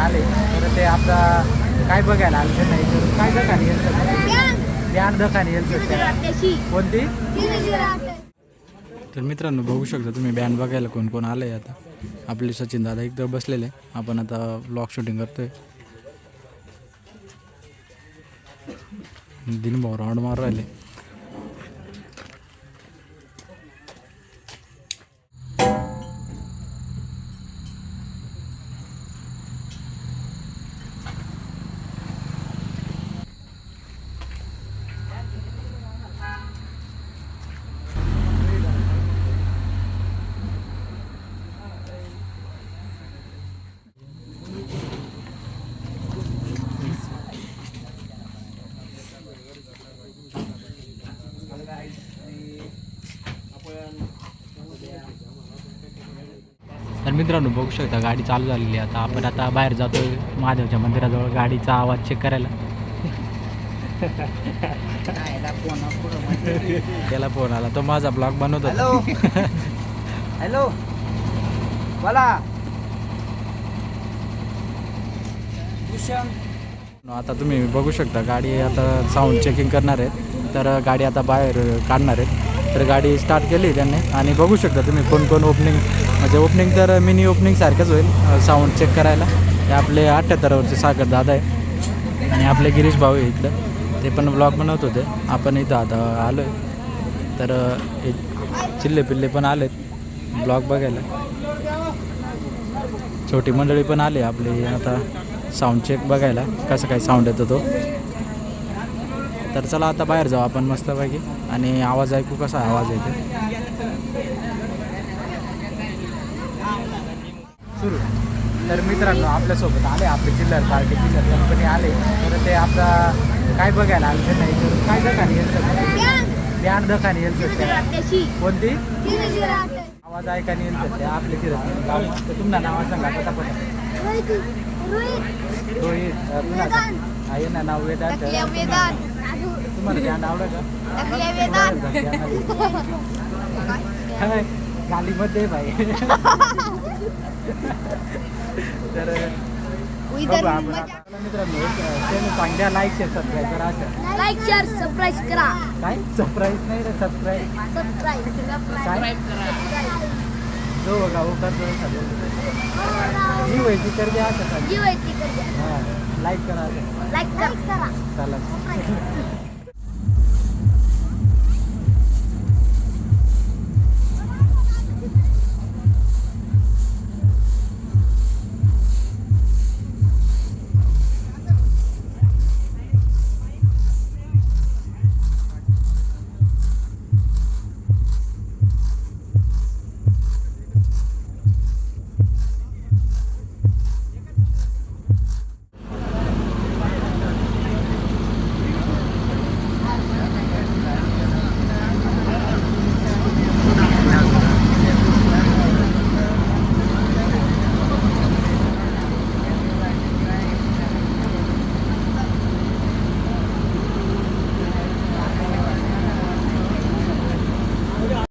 आले. तर ते आपला काय बघायला आले नाही. तर काय दखानी येईल ज्ञान दखानी येईल कोणती? तर मित्रांनो बघू शकता तुम्ही बँड बघायला कोण कोण आलं आहे आता. आपले सचिन दादा एकदम बसलेले. आपण आता ब्लॉग शूटिंग करतोय. दिन भाऊ राऊंड मारून राहिले. तर मित्रांनो बघू शकता गाडी चालू झालेली आहे. आता आपण आता बाहेर जातोय महादेवच्या मंदिराजवळ गाडीचा आवाज चेक करायला. त्याला फोन आला. तो माझा ब्लॉग बनवत हॅलो होता हॅलो बोला. आता तुम्ही बघू शकता गाडी आता साऊंड चेकिंग करणार आहेत. तर गाडी आता बाहेर काढणार आहेत. तर गाडी स्टार्ट केली त्यांनी. आणि बघू शकता तुम्ही कोण कोण ओपनिंग म्हणजे ओपनिंग तर मिनी ओपनिंग सारखंच होईल. साऊंड चेक करायला. हे आपले अठ्ठ्याहत्तरावरचे सागर दादा आहे. आणि आपले गिरीश भाऊ आहे इथलं ते पण ब्लॉग बनवत होते. आपण इथं आता आलो आहे तर हे चिल्ले पिल्ले पण आलेत. ब्लॉग बघायला. छोटी मंडळी पण आली आपली. आता साऊंड चेक बघायला. कसं काय साऊंड येतो तो. तर चला आता बाहेर जाऊ आपण मस्तपैकी. आणि आवाज ऐकू कसा आवाज येते सुरू. तर मित्रांनो आपल्यासोबत आले आपले चिल्लर पार्टी चिल्लर कंपनी आले. तर ते आपला काय बघायला आले नाही तर काय दखानी येईल ज्ञान दखानी येईल कोणती? आवाज ऐकायला येईल तर ते आपले तर तुमचं नाव सांगा पटापट. रोहित पुन्हा. आहे. ना नाव वेदांत. तुम्हाला ज्ञान का काय? गालीमध्ये भाई तर मित्रांनो चांगल्या लाईक शेअर सबस्क्राईब करा असं. लाईक शेअर सबस्क्राईब करा. काय? सरप्राईज नाही रे सबस्क्राईब सबस्क्राईब जो बघा कर जी व्हायची तर द्या असं हां लाईक करा असं. लाईक करा. चला.